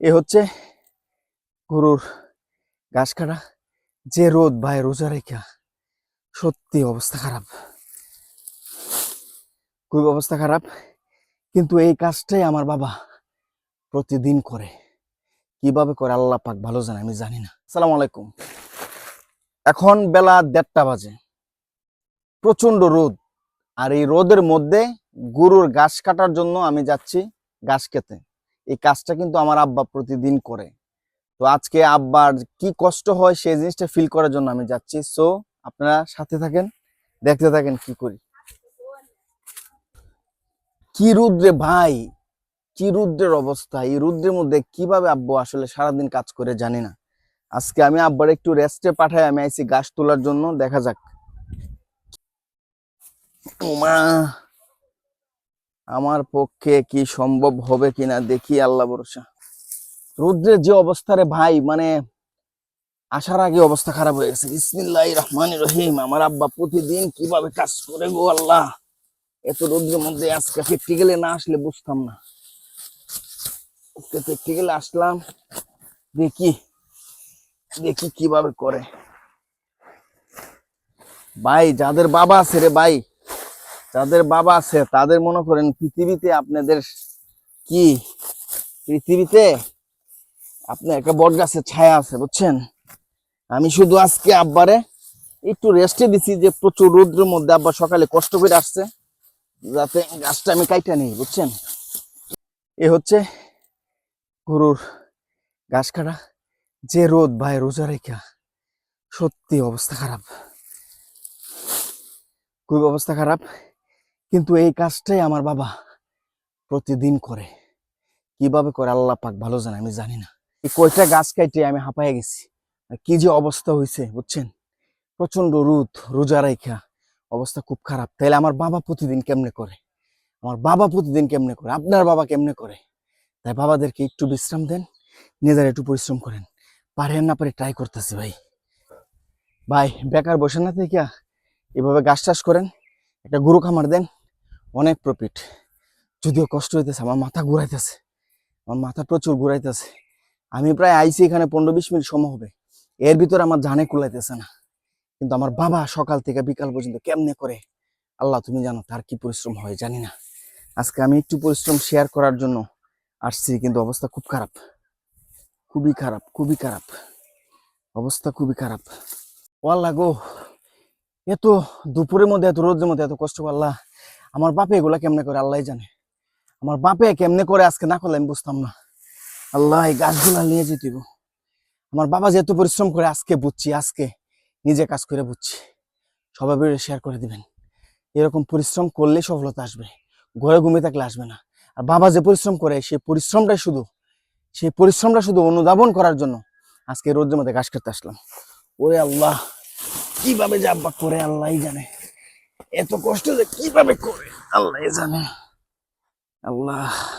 এ হচ্ছে গরুর ঘাস কাটা। যে রোদ ভাই, রোজা রেখা সত্যি অবস্থা খারাপ। খুব অবস্থা খারাপ। কিন্তু এই কাজটাই আমার বাবা প্রতিদিন করে। কীভাবে করে আল্লাহ পাক ভালো জানে, আমি জানি না। সালাম আলাইকুম। এখন বেলা দেড়টা বাজে। প্রচণ্ড রোদ। আর এই রোদের মধ্যে গরুর ঘাস কাটার জন্য আমি যাচ্ছি ঘাস খেতে। এই কাজটা কিন্তু আমার আব্বা প্রতিদিন করে। তো আজকে আব্বার কি কষ্ট হয় সেই জিনিসটা ফিল করার জন্য আমি যাচ্ছি। সো আপনারা সাথে থাকেন, দেখতে থাকেন কি করি। কি রুদ্রে ভাই, কি রুদ্রের অবস্থা, এই রুদ্রের মধ্যে কীভাবে আব্বু আসলে সারাদিন কাজ করে জানি না। আজকে আমি আব্বার একটু রেস্টে পাঠাই, আমি আইছি গাছ তোলার জন্য, দেখা যাক। ওমা আমার পক্ষে কি সম্ভব হবে কিনা দেখি আল্লাহ ভরসা। রুদ্রের যে অবস্থা রে ভাই মানে আসার আগে অবস্থা খারাপ হয়ে গেছে। বিসমিল্লাহ রহমান রহিম, আমার আব্বা প্রতিদিন কীভাবে কাজ করে গো আল্লাহ? এত রোদ্রের মধ্যে আজকে প্র্যাকটিক্যালে না আসলে বুঝতাম না। আজকে প্র্যাকটিক্যালে আসলাম, দেখি দেখি কীভাবে করে। ভাই, যাদের বাবা আছে রে ভাই যাদের বাবা আছে, তাদের মনে করেন পৃথিবীতে আপনাদের কি? পৃথিবীতে আপনার একটা বট গাছের ছায়া আছে, বুঝছেন? আমি শুধু আজকে আব্বারে একটু রেস্টে দিছি যে প্রচুর রৌদ্রের মধ্যে আব্বা সকালে কষ্ট করে আসছে, যাতে গাছটা আমি কাইটা নেই, বুঝছেন? এ হচ্ছে গরুর ঘাস কাটা। যে রোদ ভাই, রোজা রেখা, সত্যি অবস্থা খারাপ। খুব অবস্থা খারাপ। কিন্তু এই কাজটাই আমার বাবা প্রতিদিন করে। কীভাবে করে আল্লাহ পাক ভালো জানে আমি জানি না। এই কয়টা গাছ কাইটে আমি হাঁপায়ে গেছি। কি যে অবস্থা হয়েছে বুঝছেন? প্রচণ্ড রোদ, রোজা রেখা অবস্থা খুব খারাপ। তাইলে আমার বাবা প্রতিদিন কেমনে করে? আমার বাবা প্রতিদিন কেমনে করে? আপনার বাবা কেমনে করে? তাই বাবাদেরকে একটু বিশ্রাম দেন, নিজেরা একটু পরিশ্রম করেন। পারেন না পারে ট্রাই করতেছি ভাই। ভাই, বেকার বসে না থেকে। এভাবে গাছ চাষ করেন, একটা গরু খামার দেন। অনেক প্রফিট যদিও কষ্ট হইতেছে, আমার মাথা ঘুরাইতেছে। আমার মাথা প্রচুর ঘুরাইতেছে। আমি প্রায় আইসি এখানে পনেরো বিশ মিনিট সময় হবে। এর ভিতরে আমার জানে কুলাইতেছে না। কিন্তু আমার বাবা সকাল থেকে বিকাল পর্যন্ত কেমনে করে? আল্লাহ তুমি জানো, তার কি পরিশ্রম হয় জানি না। আজকে আমি একটু পরিশ্রম শেয়ার করার জন্য আসছি, কিন্তু অবস্থা খুব খারাপ। খুবই খারাপ খুবই খারাপ। অবস্থা খুবই খারাপ। ও আল্লাহ গো। এত দুপুরের মধ্যে, এত রোদের মধ্যে এত কষ্ট আল্লাহ আমার বাপে এগুলা কেমনে করে আল্লাহ জানে। আমার বাপে কেমনে করে আজকে না করলে আমি বুঝতাম না। আল্লাহ, এই গাছগুলা নিয়ে যেতে আমার বাবা যেহেতু পরিশ্রম করে আজকে বুঝছি, আজকে নিজে কাজ করে বুঝছি। সবাই শেয়ার করে দিবেন। এরকম পরিশ্রম করলে সফলতা আসবে। ঘরে ঘুমিয়ে থাকলে আসবে না। আর বাবা যে পরিশ্রম করে সেই পরিশ্রমটাই শুধু সেই পরিশ্রমটা শুধু অনুধাবন করার জন্য আজকে রোদের মধ্যে ঘাস কাটতে আসলাম। ওরে আল্লাহ কীভাবে যে আব্বা করে আল্লাহ জানে। এত কষ্ট যে কীভাবে করে আল্লাহ জানে। আল্লাহ।